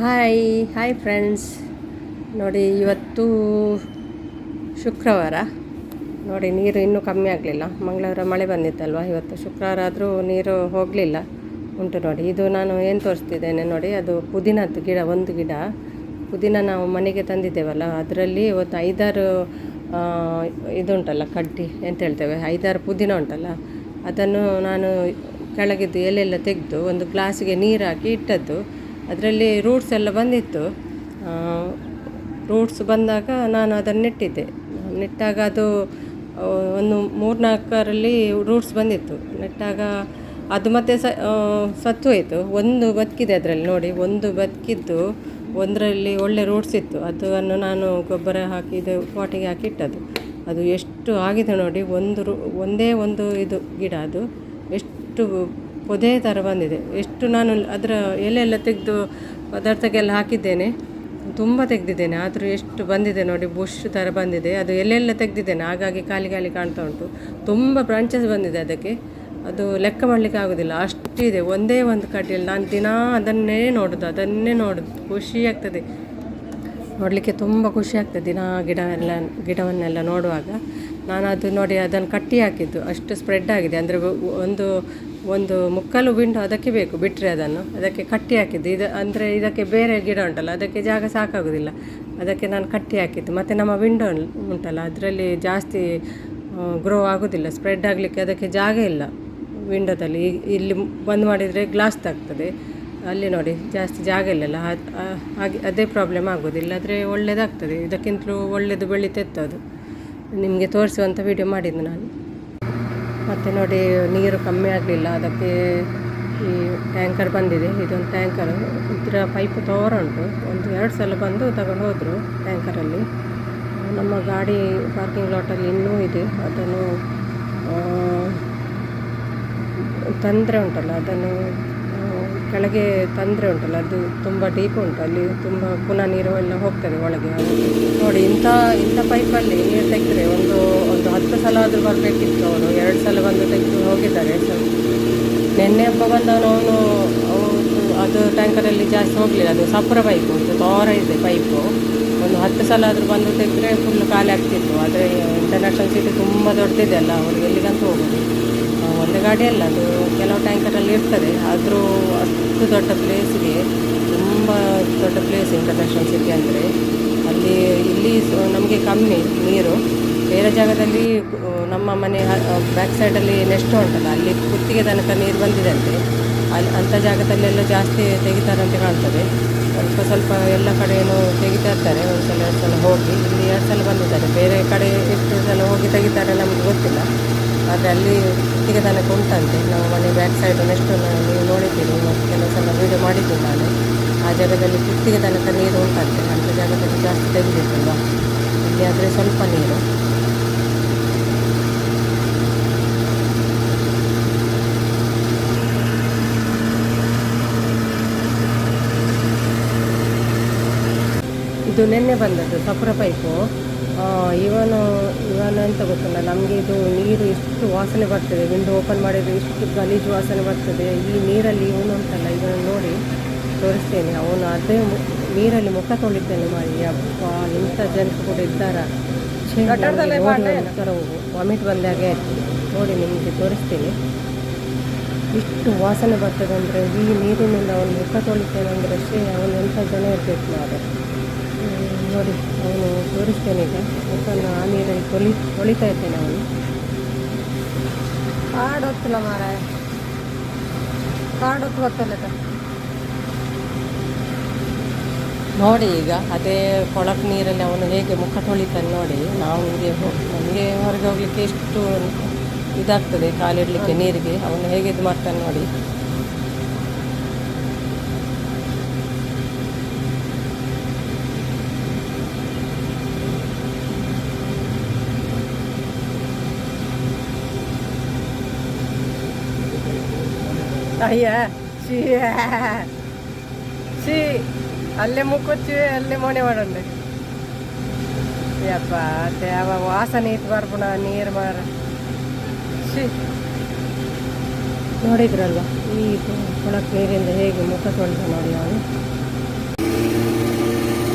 Hi hi friends ನೋಡಿ, ಇವತ್ತು ಶುಕ್ರವಾರ. ನೋಡಿ, ನೀರು ಇನ್ನೂ ಕಮ್ಮಿ ಆಗಲಿಲ್ಲ. ಮಂಗಳವಾರ ಮಳೆ ಬಂದಿತ್ತಲ್ವ? ಇವತ್ತು ಶುಕ್ರವಾರ ಆದರೂ ನೀರು ಹೋಗಲಿಲ್ಲ. ಉಂಟು ನೋಡಿ, ಇದು ನಾನು ಏನು ತೋರಿಸ್ತಿದ್ದೇನೆ ನೋಡಿ, ಅದು ಪುದೀನದ್ದು ಗಿಡ, ಒಂದು ಗಿಡ. ಪುದೀನ ನಾವು ಮನೆಗೆ ತಂದಿದ್ದೇವಲ್ಲ, ಅದರಲ್ಲಿ ಇವತ್ತು ಐದಾರು ಇದುಂಟಲ್ಲ, ಕಡ್ಡಿ ಅಂತ ಹೇಳ್ತೇವೆ, ಐದಾರು ಪುದೀನ ಉಂಟಲ್ಲ, ಅದನ್ನು ನಾನು ಕೆಳಗಿದ್ದು ಎಲೆಲ್ಲ ತೆಗೆದು ಒಂದು ಗ್ಲಾಸಿಗೆ ನೀರು ಹಾಕಿ ಇಟ್ಟದ್ದು. ಅದರಲ್ಲಿ ರೂಟ್ಸ್ ಎಲ್ಲ ಬಂದಿತ್ತು. ರೂಟ್ಸ್ ಬಂದಾಗ ನಾನು ಅದನ್ನು ನೆಟ್ಟಿದ್ದೆ. ನೆಟ್ಟಾಗ ಅದು ಒಂದು ಮೂರ್ನಾಲ್ಕರಲ್ಲಿ ರೂಟ್ಸ್ ಬಂದಿತ್ತು. ನೆಟ್ಟಾಗ ಅದು ಮತ್ತೆ ಸ ಸತ್ತು ಹೋಯಿತು ಒಂದು ಬದುಕಿದೆ ಅದರಲ್ಲಿ ನೋಡಿ, ಒಂದು ಬದುಕಿದ್ದು ಒಂದರಲ್ಲಿ ಒಳ್ಳೆ ರೂಟ್ಸ್ ಇತ್ತು. ಅದನ್ನು ನಾನು ಗೊಬ್ಬರ ಹಾಕಿ, ಇದು ಪಾಟಿಗೆ ಹಾಕಿ ಇಟ್ಟದ್ದು ಅದು ಎಷ್ಟು ಆಗಿದೆ ನೋಡಿ, ಒಂದು ರು, ಒಂದೇ ಒಂದು ಇದು ಗಿಡ ಅದು, ಎಷ್ಟು ಪೊದೆ ಥರ ಬಂದಿದೆ. ಎಷ್ಟು ನಾನು ಅದರ ಎಲೆ ಎಲ್ಲ ತೆಗೆದು ಪದಾರ್ಥಕ್ಕೆಲ್ಲ ಹಾಕಿದ್ದೇನೆ. ತುಂಬ ತೆಗೆದಿದ್ದೇನೆ. ಆದರೂ ಎಷ್ಟು ಬಂದಿದೆ ನೋಡಿ ಬುಷ್ ಥರ ಬಂದಿದೆ. ಅದು ಎಲ್ಲೆಲ್ಲ ತೆಗೆದಿದ್ದೇನೆ. ಹಾಗಾಗಿ ಖಾಲಿ ಖಾಲಿ ಕಾಣ್ತಾ ಉಂಟು. ತುಂಬ ಬ್ರಾಂಚಸ್ ಬಂದಿದೆ ಅದಕ್ಕೆ. ಅದು ಲೆಕ್ಕ ಮಾಡಲಿಕ್ಕೆ ಆಗೋದಿಲ್ಲ. ಅಷ್ಟಿದೆ ಒಂದೇ ಒಂದು ಕಡ್ಡಿಯಲ್ಲಿ ನಾನು ದಿನಾ ಅದನ್ನೇ ನೋಡೋದು. ಅದನ್ನೇ ನೋಡೋದು. ಖುಷಿ ಆಗ್ತದೆ. ನೋಡಲಿಕ್ಕೆ ತುಂಬ ಖುಷಿ ಆಗ್ತದೆ ದಿನ ಗಿಡ ಎಲ್ಲ, ಗಿಡವನ್ನೆಲ್ಲ ನೋಡುವಾಗ. ನಾನು ಅದು ನೋಡಿ ಅದನ್ನು ಕಟ್ಟಿ ಹಾಕಿದ್ದು. ಅಷ್ಟು ಸ್ಪ್ರೆಡ್ ಆಗಿದೆ. ಅಂದರೆ ಒಂದು ಒಂದು ಮುಕ್ಕಾಲು ವಿಂಡೋ ಅದಕ್ಕೆ ಬೇಕು ಬಿಟ್ಟರೆ ಅದನ್ನು. ಅದಕ್ಕೆ ಕಟ್ಟಿ ಹಾಕಿದ್ದು. ಇದು ಅಂದರೆ ಇದಕ್ಕೆ ಬೇರೆ ಗಿಡ ಉಂಟಲ್ಲ, ಅದಕ್ಕೆ ಜಾಗ ಸಾಕಾಗೋದಿಲ್ಲ. ಅದಕ್ಕೆ ನಾನು ಕಟ್ಟಿ ಹಾಕಿದ್ದು. ಮತ್ತು ನಮ್ಮ ವಿಂಡೋ ಉಂಟಲ್ಲ, ಅದರಲ್ಲಿ ಜಾಸ್ತಿ ಗ್ರೋ ಆಗೋದಿಲ್ಲ. ಸ್ಪ್ರೆಡ್ ಆಗಲಿಕ್ಕೆ ಅದಕ್ಕೆ ಜಾಗ ಇಲ್ಲ ವಿಂಡೋದಲ್ಲಿ. ಇಲ್ಲಿ ಬಂದ್ ಮಾಡಿದರೆ ಗ್ಲಾಸ್ ತಾಗ್ತದೆ. ಅಲ್ಲಿ ನೋಡಿ, ಜಾಸ್ತಿ ಜಾಗ ಇಲ್ಲಲ್ಲ. ಹಾಗೆ, ಅದೇ ಪ್ರಾಬ್ಲಮ್ ಆಗೋದಿಲ್ಲ. ಆದರೆ ಒಳ್ಳೆಯದಾಗ್ತದೆ ಇದಕ್ಕಿಂತಲೂ ಒಳ್ಳೆಯದು ಬೆಳೀತಿತ್ತು ಅದು ನಿಮಗೆ ತೋರಿಸುವಂಥ ವಿಡಿಯೋ ಮಾಡಿದ್ದು ನಾನು. ಮತ್ತು ನೋಡಿ, ನೀರು ಕಮ್ಮಿ ಆಗಲಿಲ್ಲ. ಅದಕ್ಕೆ ಈ ಟ್ಯಾಂಕರ್ ಬಂದಿದೆ. ಇದೊಂದು ಟ್ಯಾಂಕರ್ ಇದರ ಪೈಪ್ ತೋರ ಉಂಟು. ಒಂದು ಎರಡು ಸಲ ಬಂದು ತಗೊಂಡು ಹೋದರು ಟ್ಯಾಂಕರಲ್ಲಿ ನಮ್ಮ ಗಾಡಿ ಪಾರ್ಕಿಂಗ್ ಲಾಟಲ್ಲಿ ಇನ್ನೂ ಇದೆ. ಅದನ್ನು ತಂದರೆ ಉಂಟಲ್ಲ, ಅದನ್ನು ಕೆಳಗೆ ತಂದ್ರೆ ಉಂಟಲ್ಲ, ಅದು ತುಂಬ ಡೀಪ್ ಉಂಟು. ಅಲ್ಲಿ ತುಂಬ ಪುನಃ ನೀರು ಎಲ್ಲ ಹೋಗ್ತದೆ ಒಳಗೆ. ನೋಡಿ, ಇಂಥ ಇಂಥ ಪೈಪಲ್ಲಿ ನೀರು ತೆಗೆದ್ರೆ ಒಂದು ಒಂದು ಹತ್ತು ಸಲ ಆದರೂ ಬರಬೇಕಿತ್ತು ಅವರು. ಎರಡು ಸಲ ಬಂದು ತೆಗೆದು ಹೋಗಿದ್ದಾರೆ. ಸೊ ನಿನ್ನೆ ಹಬ್ಬ ಬಂದವನು ಅವನು ಅದು ಟ್ಯಾಂಕರಲ್ಲಿ ಜಾಸ್ತಿ ಹೋಗಲಿಲ್ಲ. ಅದು ಸಪ್ರ ಪೈಪು ತೋರ ಇದೆ ಪೈಪು ಒಂದು ಹತ್ತು ಸಲ ಆದರೂ ಬಂದು ತೆಗೆದ್ರೆ ಫುಲ್ ಖಾಲಿ ಆಗ್ತಿತ್ತು. ಆದರೆ ಇಂಟರ್ನ್ಯಾಷನಲ್ ಸಿಟಿ ತುಂಬ ದೊಡ್ಡದಿದೆ ಅಲ್ಲ, ಅವರು ಎಲ್ಲಿಗಂತೂ ಹೋಗೋದು. ಒಂದೇ ಗಾಡಿ ಅಲ್ಲ, ಅದು ಕೆಲವು ಟ್ಯಾಂಕರಲ್ಲಿ ಇರ್ತದೆ. ಆದರೂ ಅಷ್ಟು ದೊಡ್ಡ ಪ್ಲೇಸಿಗೆ ತುಂಬ ದೊಡ್ಡ ಪ್ಲೇಸ್ ಇಂಟರ್ನ್ಯಾಷನಲ್ ಸಿಟಿ ಅಂದರೆ ಅಲ್ಲಿ ಇಲ್ಲಿ ನಮಗೆ ಕಮ್ಮಿ ನೀರು. ಬೇರೆ ಜಾಗದಲ್ಲಿ ನಮ್ಮ ಮನೆ ಬ್ಯಾಕ್ ಸೈಡಲ್ಲಿ ನೆಸ್ಟ್ ಉಂಟಲ್ಲ, ಅಲ್ಲಿ ಕುತ್ತಿಗೆ ತನಕ ನೀರು ಬಂದಿದೆ ಅಂತೆ. ಅಲ್ಲಿ ಅಂಥ ಜಾಗದಲ್ಲೆಲ್ಲ ಜಾಸ್ತಿ ತೆಗಿತಾರಂತೆ ಕಾಣ್ತದೆ. ಸ್ವಲ್ಪ ಸ್ವಲ್ಪ ಎಲ್ಲ ಕಡೆಯೂ ತೆಗಿತಾ ಇರ್ತಾರೆ. ಒಂದು ಸಲ ಎರಡು ಸಲ ಹೋಗಿ, ಇಲ್ಲಿ ಎರಡು ಸಲ ಬಂದಿದ್ದಾರೆ. ಬೇರೆ ಕಡೆ ಎಷ್ಟು ಸಲ ಹೋಗಿ ತೆಗಿತಾರೆ, ನಮಗೆ ಗೊತ್ತಿಲ್ಲ. ಆದರೆ ಅಲ್ಲಿ ಕುತ್ತಿಗೆ ತನಕ ಉಂಟಂತೆ. ನಾವು ಮನೆ ಬ್ಯಾಕ್ ಸೈಡ್ ನೆಕ್ಸ್ಟ್ ನೀವು ನೋಡಿದ್ದೀರಿ ಮತ್ತು ಕೆಲವು ಸಲ ವೀಡಿಯೋ ಮಾಡಿದ್ದೀನಿ ನಾನು. ಆ ಜಾಗದಲ್ಲಿ ಕುತ್ತಿಗೆ ತನಕ ನೀರು ಉಂಟಂತೆ. ಅಂತ ಜಾಗದಲ್ಲಿ ಜಾಸ್ತಿ ತೆಗೆದಿದ್ದಲ್ಲ ಇಲ್ಲಿ ಆದರೆ ಸ್ವಲ್ಪ ನೀರು. ಇದು ನಿನ್ನೆ ಬಂದದ್ದು ಸಪ್ರ ಪೈಪು. ಇವನು ಇವನು ಎಂತ ಗೊತ್ತಿಲ್ಲ ನಮಗೆ ಇದು ನೀರು ಎಷ್ಟು ವಾಸನೆ ಬರ್ತದೆ ವಿಂಡೋ ಓಪನ್ ಮಾಡಿದರೆ ಎಷ್ಟು ಗಲೀಜು ವಾಸನೆ ಬರ್ತದೆ. ಈ ನೀರಲ್ಲಿ ಇವನು ಅಂತಲ್ಲ ಇದನ್ನು ನೋಡಿ ತೋರಿಸ್ತೇನೆ. ಅವನು ಅದೇ ನೀರಲ್ಲಿ ಮುಖ ತೊಳಿತೇನೆ ಮಾಡಿ ಅಪ್ಪ ಇಂಥ ಜನರು ಕೂಡ ಇದ್ದಾರ? ವಾಮಿಟ್ ಬಂದಾಗೆ ಆಯ್ತು. ನೋಡಿ ನಿಮಗೆ ತೋರಿಸ್ತೀನಿ. ಇಷ್ಟು ವಾಸನೆ ಬರ್ತದೆ ಅಂದರೆ ಈ ನೀರಿನಿಂದ ಅವನು ಮುಖ ತೊಳಿತೇನೆ ಅಂದರೆ ಅಷ್ಟೇ ಅವನು ಎಂಥ ಜನ ಇರಬೇಕು ಹ್ಮ್, ನೋಡಿ ಅವನು ತೋರಿಸ್ತೇನೆ ಈಗ. ಮತ್ತೊಂದು ಆ ನೀರಲ್ಲಿ ತೊಳಿ ತೊಳಿತಾ ಇದ್ದೇನೆ ಅವನು. ಕಾಡೊತ್ತಿಲ್ಲ ಹೊತ್ತಿಲ್ಲ ಮಾರ ಕಾಡೊತ್ತು ಹೊತ್ತು ಗೊತ್ತಲ್ಲ ನೋಡಿ ಈಗ ಅದೇ ಕೊಳಕ್ ನೀರಲ್ಲಿ ಅವನು ಹೇಗೆ ಮುಖ ತೊಳಿತಾನೆ ನೋಡಿ ನಾವು ನಮಗೆ ನಮಗೆ ಹೊರಗೆ ಹೋಗ್ಲಿಕ್ಕೆ ಎಷ್ಟು ಇದಾಗ್ತದೆ ಕಾಲಿಡಲಿಕ್ಕೆ ನೀರಿಗೆ ಅವನು ಹೇಗೆ ಇದು ಮಾಡ್ತಾನೆ ನೋಡಿ. ಅಯ್ಯ ಸಿ ಛೀ ಅಲ್ಲೇ ಮುಕ್ಕೊಚ್ಚಿ ಅಲ್ಲೇ ಮೋಣೆ ಮಾಡೋಣ. ಯಪ್ಪ ದೇವ ವಾಸನೆ ಇತ್ತು ಬರ್ಬಿಡ ನೀರು ಮಾರ. ಛೀ ನೋಡಿದ್ರಲ್ವ? ಈ ಕೊಳಕ್ಕೆ ನೀರಿಂದ ಹೇಗೆ ಮುಖ ನೋಡಿ ಅವನು